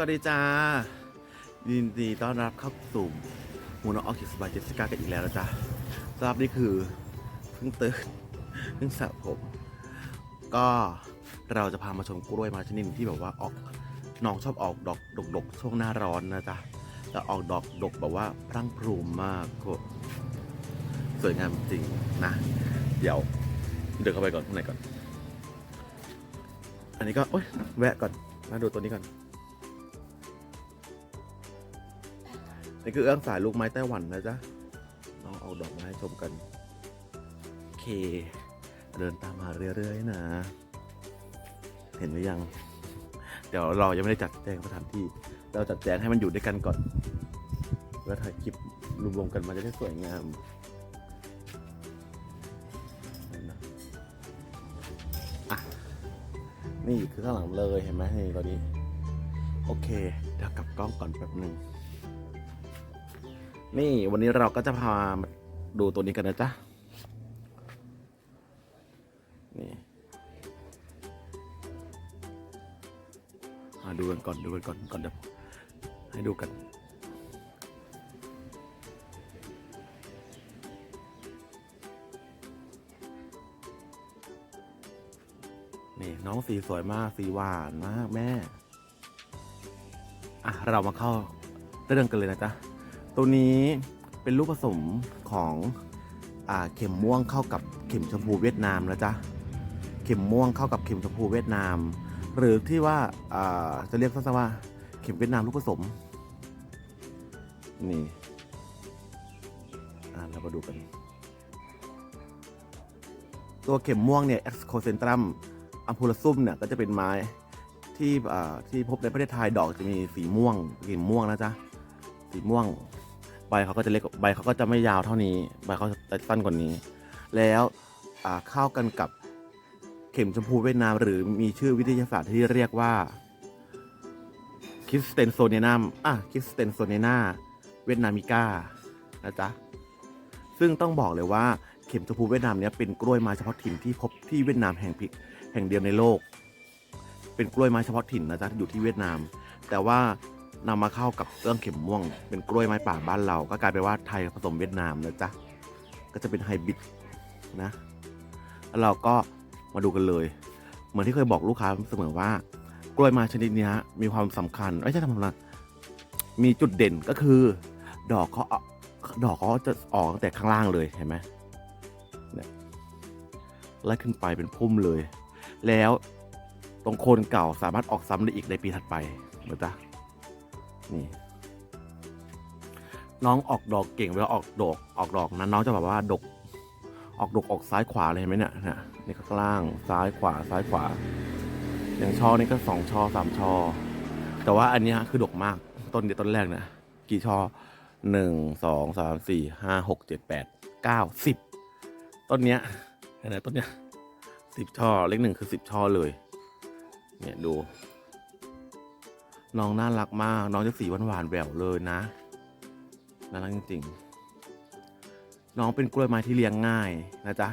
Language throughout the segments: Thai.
วัสดีจ้ายินดีต้อนรับเข้าสู่มูนออคิสบายเจสสิก้ากันอีกแล้วนะจ๊ะสำหรับนี่คือเพิ่งตื่นเพิ่งสระผม ก็เราจะพามาชมกล้วยมาชนิดที่แบบว่าออกน้องชอบออกดอกดกๆช่วงหน้าร้อนนะจ๊ะแต่ออกดอกดกแบบว่าพรั่งพรูมมากสวยงามจริงนะ เดี๋ยวเดินเข้าไปก่อนข้างในก่อน อันนี้ก็โอ๊ยแวะก่อนมาดูตัวนี้ก่อน นี่คือเอื้องสายลูกไม้ไต้หวันนะจ๊ะน้องเอาดอกมาให้ชมกัน โอเค เดินตามมาเรื่อยๆนะ เห็นหรือยัง เดี๋ยวเรายังไม่ได้จัดแจงสถานที่ เราจัดแจงให้มันอยู่ด้วยกันก่อน แล้วถ่ายคลิปรวมๆกันมันจะได้สวยงามนี่คือข้างหลังเลยเห็นไหมนี่ตอนนี้ โอเค เดี๋ยวกลับกล้องก่อนแป๊บหนึ่ง นี่วันนี้เราก็จะพามาดูตัวนี้กันนะจ๊ะ นี่มาดูกันก่อนดูกันก่อนก่อนเดี๋ยวให้ดูกัน นี่น้องสีสวยมากสีหวานมากแม่ อะ เรามาเข้าเรื่องกันเลยนะจ๊ะ ตัวนี้เป็นลูกผสมของอเข็มม่วงเข้ากับเข็มชมพูเวียดนามนะจ๊ะเข็มม่วงเข้ากับเข็มชมพูเวียดนาม หรือที่ว่าจะเรียกสั้นๆว่าเข็มเวียดนามลูกผสม นี่เรามาดูกัน ตัวเข็มม่วงเนี่ย Excocentrum อัมพูลซุ่มเนี่ยก็จะเป็นไม้ที่ที่พบในประเทศไทยดอกจะมีสีม่วงกลิ่นม่วงนะจ๊ะสีม่วง ใบเขาก็จะเล็กใบเขาก็จะไม่ยาวเท่านี้ใบเขาจะสั้นกว่านี้ แล้วเข้ากันกับเข็มชมพูเวียดนาม หรือมีชื่อวิทยาศาสตร์ที่เรียกว่าคิสเตนโซเนนัมอะคิสเตนโซเนนาเวียดนามิก้านะจ๊ะ ซึ่งต้องบอกเลยว่าเข็มชมพูเวียดนามเนี้ยเป็นกล้วยไม้เฉพาะถิ่นที่พบที่เวียดนามแห่งพิแห่งเดียวในโลก เป็นกล้วยไม้เฉพาะถิ่นนะจ๊ะอยู่ที่เวียดนาม แต่ว่า นำมาเข้ากับเรื่องเข็มม่วง เป็นกล้วยไม้ป่าบ้านเรา ก็กลายเป็นว่าไทยผสมเวียดนามนะจ๊ะ ก็จะเป็นไฮบริดนะแล้วเราก็มาดูกันเลย เหมือนที่เคยบอกลูกค้าเสมอว่า กล้วยไม้ชนิดนี้มีความสำคัญไม่ใช่ทำไมนะมีจุดเด่นก็คือ ดอกเขาเอาดอกเขาจะออกตั้งแต่ข้างล่างเลยเห็นไหมเนี่ยไล่ขึ้นไปเป็นพุ่มเลย แล้วตรงโคนเก่าสามารถออกซ้ำได้อีกในปีถัดไปเหมือนจ้ะ นี่ น้องออกดอกเก่งเวลาออกดอกออกดอกนั้นน้องจะแบบว่าดก ออกดกออกซ้ายขวาเลยเห็นไหมเนี่ยนี่ยนี่ข้างล่างซ้ายขวาซ้ายขวา อย่างช่อนี่ก็สองช่อสามช่อแต่ว่าอันนี้คือดกมากต้นเดียวต้นแรกเนี่ยกี่ช่อหนึ่งสองสามสี่ห้าหกเจ็ดแปดเก้าสิบต้นเนี้ยเห็นไหมต้นเนี้ยสิบช่อเลขหนึ่งคือสิบช่อเลย เนี่ยดู น้องน่ารักมาก น้องจะสีหวานหวานๆแหววเลยนะ น่ารักจริงๆ น้องเป็นกล้วยไม้ที่เลี้ยงง่ายนะจ๊ะ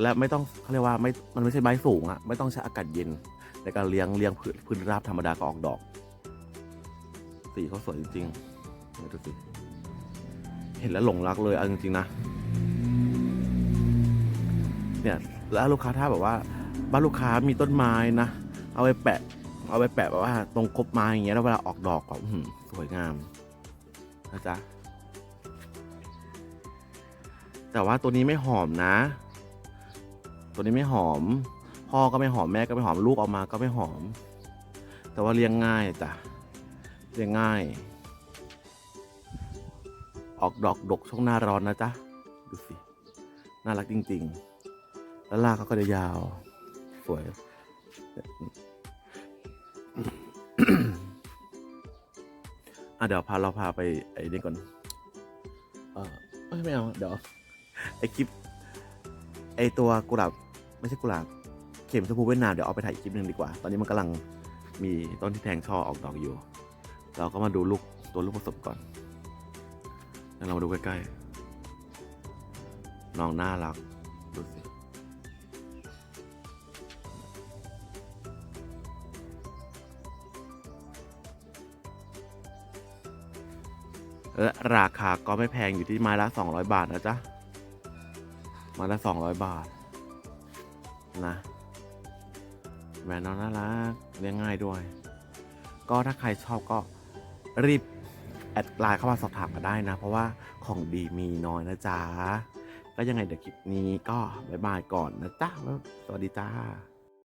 และไม่ต้องเขาเรียกว่าไม่ มันไม่ใช่ไม้สูงอะไม่ต้องใช้อากาศเย็นในการเลี้ยงเลี้ยงพื้นราบธรรมดาก็ออกดอก สีเขาสวยจริงๆดูสิเห็นแล้วหลงรักเลยเอาจริงๆนะ เนี่ย แล้วลูกค้าถ้าแบบว่า บ้านลูกค้ามีต้นไม้นะ เอาไปแปะ เอาไปแปะแบบว่าตรงคบไม้อย่างเงี้ยแล้วเวลาออกดอกก็สวยงามนะจ๊ะแต่ว่าตัวนี้ไม่หอมนะ ตัวนี้ไม่หอม พ่อก็ไม่หอมแม่ก็ไม่หอมลูกออกมาก็ไม่หอม แต่ว่าเลี้ยงง่ายจ้ะเลี้ยงง่าย ออกดอกดกช่วงหน้าร้อนนะจ๊ะดูสิน่ารักจริง ๆ แล้วลากเขาก็จะยาว สวย อะเดี๋ยวพาเราพาไปไอ้นี่ก่อน เออเอ้ยไม่เอา เดี๋ยวไอคลิป ไอตัวกุหลาบไม่ใช่กุหลาบเข็มชมพูเวียดนามเดี๋ยวเอาไปถ่ายอีกคลิปหนึ่งดีกว่า ตอนนี้มันกำลังมีต้นที่แทงช่อออกดอกอยู่ เราก็มาดูลูกตัวลูกผสมก่อนแล้วเรามาดูใกล้ๆน้องน่ารักดูสิ และราคาก็ไม่แพงอยู่ที่ไม้ละ 200 บาทนะจ๊ะไม้ละ 200 บาท นะแหม่น้องน่ารักเลี้ยงง่ายด้วย ก็ถ้าใครชอบก็รีบแอดไลน์เข้ามาสอบถามกันได้นะ เพราะว่าของดีมีน้อยนะจ๊ะ ก็ยังไงเดี๋ยวคลิปนี้ก็บายบายก่อนนะจ๊ะ สวัสดีจ้า